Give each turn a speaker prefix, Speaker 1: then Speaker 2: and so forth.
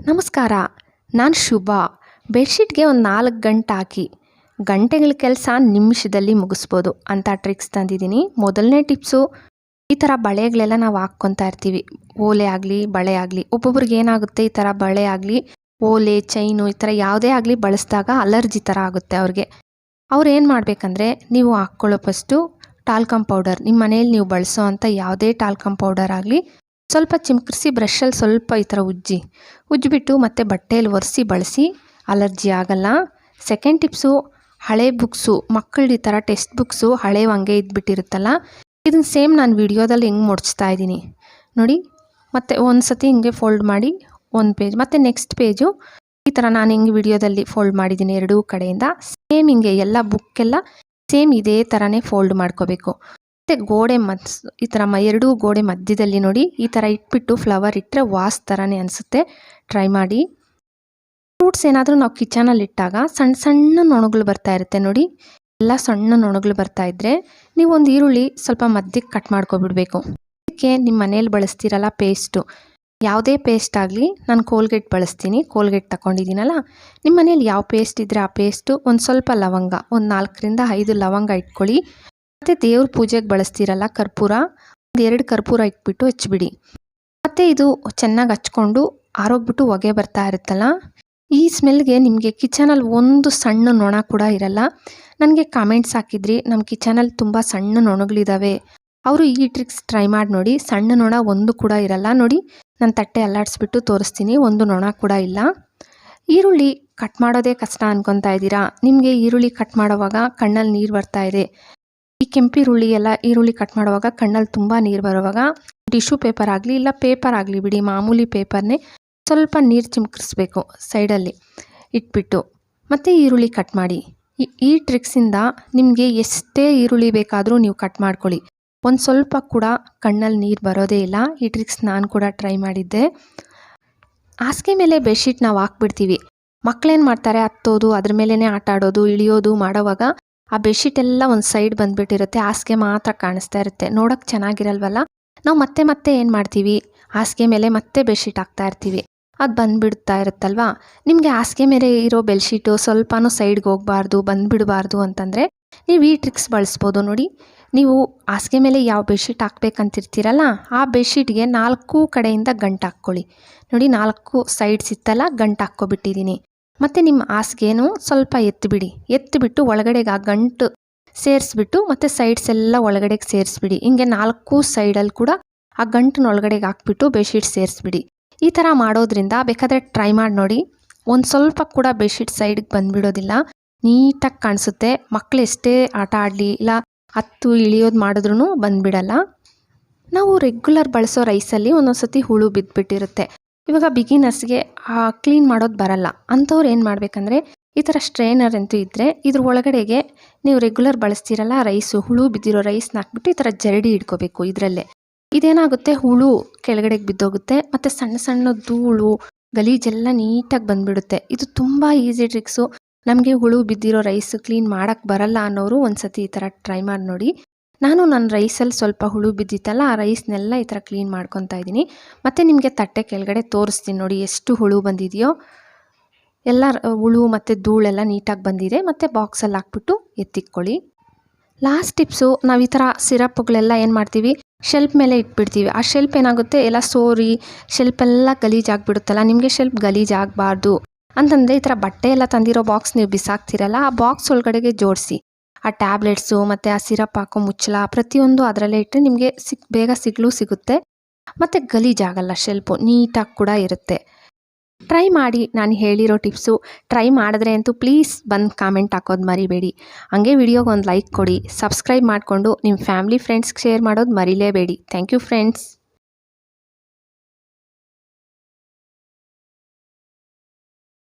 Speaker 1: ನಮಸ್ಕಾರ, ನಾನು ಶುಭ. ಬೆಡ್ಶೀಟ್ಗೆ ಒಂದು ನಾಲ್ಕು ಗಂಟೆ ಹಾಕಿ. ಗಂಟೆಗಳ ಕೆಲಸ ನಿಮಿಷದಲ್ಲಿ ಮುಗಿಸ್ಬೋದು ಅಂತ ಟ್ರಿಕ್ಸ್ ತಂದಿದ್ದೀನಿ. ಮೊದಲನೇ ಟಿಪ್ಸು ಈ ಥರ ಬಳೆಗಳೆಲ್ಲ ನಾವು ಹಾಕ್ಕೊತಾ ಇರ್ತೀವಿ. ಓಲೆ ಆಗಲಿ, ಬಳೆ ಆಗಲಿ, ಒಬ್ಬೊಬ್ರಿಗೆ ಏನಾಗುತ್ತೆ, ಈ ಥರ ಬಳೆ ಆಗಲಿ, ಓಲೆ, ಚೈನು, ಈ ಥರ ಯಾವುದೇ ಆಗಲಿ ಬಳಸಿದಾಗ ಅಲರ್ಜಿ ಥರ ಆಗುತ್ತೆ ಅವ್ರಿಗೆ. ಅವ್ರು ಏನು ಮಾಡಬೇಕಂದ್ರೆ, ನೀವು ಹಾಕ್ಕೊಳ್ಳೋ ಫಸ್ಟು ಟಾಲ್ಕಮ್ ಪೌಡರ್ ನಿಮ್ಮ ಮನೇಲಿ ನೀವು ಬಳಸೋ ಅಂಥ ಯಾವುದೇ ಟಾಲ್ಕಮ್ ಪೌಡರ್ ಆಗಲಿ ಸ್ವಲ್ಪ ಚಿಮ್ಕರಿಸಿ ಬ್ರಷಲ್ಲಿ ಸ್ವಲ್ಪ ಈ ಥರ ಉಜ್ಜಿ. ಉಜ್ಜಿಬಿಟ್ಟು ಮತ್ತೆ ಬಟ್ಟೆಯಲ್ಲಿ ಒರೆಸಿ ಬಳಸಿ, ಅಲರ್ಜಿ ಆಗಲ್ಲ. ಸೆಕೆಂಡ್ ಟಿಪ್ಸು ಹಳೆ ಬುಕ್ಸು ಮಕ್ಕಳು ಈ ಥರ ಟೆಕ್ಸ್ಟ್ ಬುಕ್ಸು ಹಳೆ ಹಂಗೆ ಇದ್ಬಿಟ್ಟಿರುತ್ತಲ್ಲ? ಇದನ್ನು ಸೇಮ್ ನಾನು ವಿಡಿಯೋದಲ್ಲಿ ಹೆಂಗೆ ಮುಡಿಸ್ತಾ ಇದ್ದೀನಿ. ನೋಡಿ, ಮತ್ತು ಒಂದು ಸತಿ ಹಿಂಗೆ ಫೋಲ್ಡ್ ಮಾಡಿ, ಒಂದು ಪೇಜ್ ಮತ್ತು ನೆಕ್ಸ್ಟ್ ಪೇಜು ಈ ಥರ ನಾನು ಹಿಂಗೆ ವಿಡಿಯೋದಲ್ಲಿ ಫೋಲ್ಡ್ ಮಾಡಿದ್ದೀನಿ ಎರಡೂ ಕಡೆಯಿಂದ. ಸೇಮ್ ಹಿಂಗೆ ಎಲ್ಲ ಬುಕ್ಕೆಲ್ಲ ಸೇಮ್ ಇದೇ ಥರನೇ ಫೋಲ್ಡ್ ಮಾಡ್ಕೋಬೇಕು. ಮತ್ತು ಗೋಡೆ ಮಧ್ಯ ಈ ಥರ ಮ, ಎರಡೂ ಗೋಡೆ ಮಧ್ಯದಲ್ಲಿ ನೋಡಿ, ಈ ಥರ ಇಟ್ಬಿಟ್ಟು ಫ್ಲವರ್ ಇಟ್ಟರೆ ವಾಸ್ ಥರನೇ ಅನಿಸುತ್ತೆ. ಟ್ರೈ ಮಾಡಿ. ಫ್ರೂಟ್ಸ್ ಏನಾದರೂ ನಾವು ಕಿಚನಲ್ಲಿ ಇಟ್ಟಾಗ ಸಣ್ಣ ಸಣ್ಣ ನೊಣಗಳು ಬರ್ತಾ ಇರುತ್ತೆ ನೋಡಿ. ಎಲ್ಲ ಸಣ್ಣ ನೊಣಗಳು ಬರ್ತಾ ಇದ್ದರೆ ನೀವೊಂದು ಈರುಳ್ಳಿ ಸ್ವಲ್ಪ ಮಧ್ಯಕ್ಕೆ ಕಟ್ ಮಾಡ್ಕೊಬಿಡಬೇಕು. ಅದಕ್ಕೆ ನಿಮ್ಮ ಮನೇಲಿ ಬಳಸ್ತೀರಲ್ಲ ಪೇಸ್ಟು ಯಾವುದೇ ಪೇಸ್ಟ್ ಆಗಲಿ ನಾನು ಕೋಲ್ಗೇಟ್ ಬಳಸ್ತೀನಿ. ಕೋಲ್ಗೇಟ್ ತಗೊಂಡಿದ್ದೀನಲ್ಲ ನಿಮ್ಮ ಮನೇಲಿ ಯಾವ ಪೇಸ್ಟ್ ಇದ್ದರೆ ಆ ಪೇಸ್ಟು ಒಂದು ಸ್ವಲ್ಪ ಲವಂಗ, ಒಂದು ನಾಲ್ಕರಿಂದ ಐದು ಲವಂಗ ಇಟ್ಕೊಳ್ಳಿ. ಮತ್ತು ದೇವ್ರ ಪೂಜೆಗೆ ಬಳಸ್ತೀರಲ್ಲ ಕರ್ಪೂರ? ಎರಡು ಕರ್ಪೂರ ಇಟ್ಬಿಟ್ಟು ಹಚ್ಬಿಡಿ. ಮತ್ತೆ ಇದು ಚೆನ್ನಾಗಿ ಹಚ್ಕೊಂಡು ಆರೋಗ್ಬಿಟ್ಟು ಹೊಗೆ ಬರ್ತಾ ಇರುತ್ತಲ್ಲ? ಈ ಸ್ಮೆಲ್ಗೆ ನಿಮಗೆ ಕಿಚನಲ್ಲಿ ಒಂದು ಸಣ್ಣ ನೊಣ ಕೂಡ ಇರಲ್ಲ. ನನಗೆ ಕಾಮೆಂಟ್ಸ್ ಹಾಕಿದ್ರಿ ನಮ್ಮ ಕಿಚನಲ್ಲಿ ತುಂಬ ಸಣ್ಣ ನೊಣಗಳಿದ್ದಾವೆ ಅವರು ಈ ಟ್ರಿಕ್ಸ್ ಟ್ರೈ ಮಾಡಿ ನೋಡಿ, ಸಣ್ಣ ನೊಣ ಒಂದು ಕೂಡ ಇರಲ್ಲ ನೋಡಿ. ನಾನು ತಟ್ಟೆ ಅಲ್ಲಾಡಿಸ್ಬಿಟ್ಟು ತೋರಿಸ್ತೀನಿ, ಒಂದು ನೊಣ ಕೂಡ ಇಲ್ಲ. ಈರುಳ್ಳಿ ಕಟ್ ಮಾಡೋದೇ ಕಷ್ಟ ಅನ್ಕೊತಾ ಇದ್ದೀರಾ? ನಿಮಗೆ ಈರುಳ್ಳಿ ಕಟ್ ಮಾಡೋವಾಗ ಕಣ್ಣಲ್ಲಿ ನೀರು ಬರ್ತಾ ಇದೆ. ಈ ಕೆಂಪಿರುಳ್ಳಿ ಎಲ್ಲ ಈರುಳ್ಳಿ ಕಟ್ ಮಾಡುವಾಗ ಕಣ್ಣಲ್ಲಿ ತುಂಬ ನೀರು ಬರುವಾಗ ಟಿಶ್ಯೂ ಪೇಪರ್ ಆಗಲಿ ಇಲ್ಲ ಪೇಪರ್ ಆಗಲಿ ಬಿಡಿ, ಮಾಮೂಲಿ ಪೇಪರ್ನೇ ಸ್ವಲ್ಪ ನೀರು ಚಿಮ್ಕಿಸ್ಬೇಕು ಸೈಡಲ್ಲಿ ಇಟ್ಬಿಟ್ಟು. ಮತ್ತು ಈರುಳ್ಳಿ ಕಟ್ ಮಾಡಿ. ಈ ಟ್ರಿಕ್ಸಿಂದ ನಿಮಗೆ ಎಷ್ಟೇ ಈರುಳ್ಳಿ ಬೇಕಾದರೂ ನೀವು ಕಟ್ ಮಾಡ್ಕೊಳ್ಳಿ. ಒಂದು ಸ್ವಲ್ಪ ಕೂಡ ಕಣ್ಣಲ್ಲಿ ನೀರು ಬರೋದೇ ಇಲ್ಲ. ಈ ಟ್ರಿಕ್ಸ್ ನಾನು ಕೂಡ ಟ್ರೈ ಮಾಡಿದ್ದೆ. ಹಾಸಿಗೆ ಮೇಲೆ ಬೆಡ್ಶೀಟ್ ನಾವು ಹಾಕ್ಬಿಡ್ತೀವಿ. ಮಕ್ಕಳೇನು ಮಾಡ್ತಾರೆ? ಹತ್ತೋದು, ಅದ್ರ ಮೇಲೇ ಆಟ ಆಡೋದು, ಇಳಿಯೋದು ಮಾಡೋವಾಗ ಆ ಬೆಡ್ಶೀಟ್ ಎಲ್ಲ ಒಂದು ಸೈಡ್ ಬಂದುಬಿಟ್ಟಿರುತ್ತೆ. ಹಾಸಿಗೆ ಮಾತ್ರ ಕಾಣಿಸ್ತಾ ಇರುತ್ತೆ. ನೋಡೋಕ್ಕೆ ಚೆನ್ನಾಗಿರಲ್ವಲ್ಲ? ನಾವು ಮತ್ತೆ ಮತ್ತೆ ಏನು ಮಾಡ್ತೀವಿ? ಹಾಸಿಗೆ ಮೇಲೆ ಮತ್ತೆ ಬೆಡ್ಶೀಟ್ ಹಾಕ್ತಾ ಇರ್ತೀವಿ. ಅದು ಬಂದುಬಿಡ್ತಾ ಇರುತ್ತಲ್ವಾ? ನಿಮಗೆ ಹಾಸಿಗೆ ಮೇಲೆ ಇರೋ ಬೆಡ್ಶೀಟು ಸ್ವಲ್ಪನೂ ಸೈಡ್ಗೆ ಹೋಗಬಾರ್ದು, ಬಂದುಬಿಡಬಾರ್ದು ಅಂತಂದರೆ ನೀವು ಈ ಟ್ರಿಕ್ಸ್ ಬಳಸ್ಬೋದು ನೋಡಿ. ನೀವು ಹಾಸಿಗೆ ಮೇಲೆ ಯಾವ ಬೆಡ್ಶೀಟ್ ಹಾಕ್ಬೇಕಂತಿರ್ತೀರಲ್ಲ, ಆ ಬೆಡ್ಶೀಟ್ಗೆ ನಾಲ್ಕು ಕಡೆಯಿಂದ ಗಂಟು ಹಾಕ್ಕೊಳ್ಳಿ. ನೋಡಿ ನಾಲ್ಕು ಸೈಡ್ಸ್ ಇತ್ತಲ್ಲ ಗಂಟು ಹಾಕ್ಕೊಬಿಟ್ಟಿದ್ದೀನಿ ಮತ್ತು ನಿಮ್ಮ ಹಾಸಿಗೆನೂ ಸ್ವಲ್ಪ ಎತ್ತಿಬಿಡಿ ಎತ್ತಿಬಿಟ್ಟು ಒಳಗಡೆಗೆ ಆ ಗಂಟು ಸೇರಿಸ್ಬಿಟ್ಟು ಮತ್ತು ಸೈಡ್ಸ್ ಎಲ್ಲ ಒಳಗಡೆಗೆ ಸೇರಿಸ್ಬಿಡಿ. ಹಿಂಗೆ ನಾಲ್ಕು ಸೈಡಲ್ಲಿ ಕೂಡ ಆ ಗಂಟನ್ನ ಒಳಗಡೆಗೆ ಹಾಕ್ಬಿಟ್ಟು ಬೆಡ್ಶೀಟ್ ಸೇರಿಸ್ಬಿಡಿ. ಈ ಥರ ಮಾಡೋದ್ರಿಂದ ಬೇಕಾದರೆ ಟ್ರೈ ಮಾಡಿ ನೋಡಿ. ಒಂದು ಸ್ವಲ್ಪ ಕೂಡ ಬೆಡ್ಶೀಟ್ ಸೈಡ್ಗೆ ಬಂದುಬಿಡೋದಿಲ್ಲ. ನೀಟಾಗಿ ಕಾಣಿಸುತ್ತೆ. ಮಕ್ಕಳು ಎಷ್ಟೇ ಆಟ ಆಡಲಿ ಇಲ್ಲ ಹತ್ತು ಇಳಿಯೋದು ಮಾಡಿದ್ರೂ ಬಂದುಬಿಡಲ್ಲ. ನಾವು ರೆಗ್ಯುಲರ್ ಬಳಸೋ ರೈಸಲ್ಲಿ ಒಂದೊಂದು ಸತಿ ಹುಳು ಬಿದ್ದುಬಿಟ್ಟಿರುತ್ತೆ ಇವಾಗ ಬಿಗಿನರ್ಸ್ಗೆ ಕ್ಲೀನ್ ಮಾಡೋದು ಬರಲ್ಲ. ಅಂಥವ್ರು ಏನು ಮಾಡಬೇಕಂದ್ರೆ, ಈ ಥರ ಸ್ಟ್ರೈನರ್ ಅಂತೂ ಇದ್ದರೆ ಇದ್ರ ಒಳಗಡೆಗೆ ನೀವು ರೆಗ್ಯುಲರ್ ಬಳಸ್ತೀರಲ್ಲ ರೈಸು ಹುಳು ಬಿದ್ದಿರೋ ರೈಸ್ನ ಹಾಕ್ಬಿಟ್ಟು ಈ ಥರ ಜರಡಿ ಇಟ್ಕೋಬೇಕು ಇದರಲ್ಲೇ. ಇದೇನಾಗುತ್ತೆ? ಹುಳು ಕೆಳಗಡೆಗೆ ಬಿದ್ದೋಗುತ್ತೆ, ಮತ್ತು ಸಣ್ಣ ಸಣ್ಣ ಧೂಳು, ಗಲೀಜೆಲ್ಲ ನೀಟಾಗಿ ಬಂದುಬಿಡುತ್ತೆ. ಇದು ತುಂಬ ಈಸಿ ಟ್ರಿಕ್ಸು ನಮಗೆ ಹುಳು ಬಿದ್ದಿರೋ ರೈಸ್ ಕ್ಲೀನ್ ಮಾಡೋಕ್ಕೆ ಬರಲ್ಲ ಅನ್ನೋರು ಒಂದು ಸತಿ ಈ ಥರ ಟ್ರೈ ಮಾಡಿ ನೋಡಿ. ನಾನು ನನ್ನ ರೈಸಲ್ಲಿ ಸ್ವಲ್ಪ ಹುಳು ಬಿದ್ದಿತ್ತಲ್ಲ, ಆ ರೈಸ್ನೆಲ್ಲ ಈ ಥರ ಕ್ಲೀನ್ ಮಾಡ್ಕೊತಾ ಇದ್ದೀನಿ. ಮತ್ತು ನಿಮಗೆ ತಟ್ಟೆ ಕೆಳಗಡೆ ತೋರಿಸ್ತೀನಿ ನೋಡಿ, ಎಷ್ಟು ಹುಳು ಬಂದಿದೆಯೋ. ಎಲ್ಲ ಹುಳು ಮತ್ತು ಧೂಳೆಲ್ಲ ನೀಟಾಗಿ ಬಂದಿದೆ. ಮತ್ತು ಬಾಕ್ಸಲ್ಲಿ ಹಾಕ್ಬಿಟ್ಟು ಎತ್ತಿಕ್ಕೊಳ್ಳಿ ಲಾಸ್ಟ್ ಟಿಪ್ಸು ನಾವು ಈ ಥರ ಸಿರಪ್ಗಳೆಲ್ಲ ಏನು ಮಾಡ್ತೀವಿ? ಶೆಲ್ಪ್ ಮೇಲೆ ಇಟ್ಬಿಡ್ತೀವಿ. ಆ ಶೆಲ್ಪ್ ಏನಾಗುತ್ತೆ? ಎಲ್ಲ ಸೋರಿ, ಶೆಲ್ಪೆಲ್ಲ ಗಲೀಜಾಗಿಬಿಡುತ್ತಲ್ಲ. ನಿಮಗೆ ಶೆಲ್ಪ್ ಗಲೀಜಾಗಬಾರ್ದು. ಅಂತಂದರೆ ಈ ಥರ ಬಟ್ಟೆ ಎಲ್ಲ ತಂದಿರೋ ಬಾಕ್ಸ್ ನೀವು ಬಿಸಾಕ್ತಿರಲ್ಲ, ಆ ಬಾಕ್ಸ್ ಒಳಗಡೆಗೆ ಜೋಡಿಸಿ. ಆ ಟ್ಯಾಬ್ಲೆಟ್ಸು ಮತ್ತು ಆ ಸಿರಪ್ ಹಾಕೋ ಮುಚ್ಚಳ ಪ್ರತಿಯೊಂದು ಅದರಲ್ಲೇ ಇಟ್ಟರೆ ನಿಮಗೆ ಸಿಕ್, ಬೇಗ ಸಿಗ್ಲೂ ಸಿಗುತ್ತೆ. ಮತ್ತು ಗಲೀಜಾಗಲ್ಲ ಶೆಲ್ಪು ನೀಟಾಗಿ ಕೂಡ ಇರುತ್ತೆ. ಟ್ರೈ ಮಾಡಿ, ನಾನು ಹೇಳಿರೋ ಟಿಪ್ಸು ಟ್ರೈ ಮಾಡಿದ್ರೆ ಅಂತೂ ಪ್ಲೀಸ್ ಬಂದು ಕಾಮೆಂಟ್ ಹಾಕೋದು ಮರಿಬೇಡಿ. ಹಂಗೆ ವಿಡಿಯೋಗೆ ಒಂದು ಲೈಕ್ ಕೊಡಿ ಸಬ್ಸ್ಕ್ರೈಬ್ ಮಾಡಿಕೊಂಡು ನಿಮ್ಮ ಫ್ಯಾಮಿಲಿ ಫ್ರೆಂಡ್ಸ್ಗೆ ಶೇರ್ ಮಾಡೋದು ಮರಿಲೇಬೇಡಿ. Thank you friends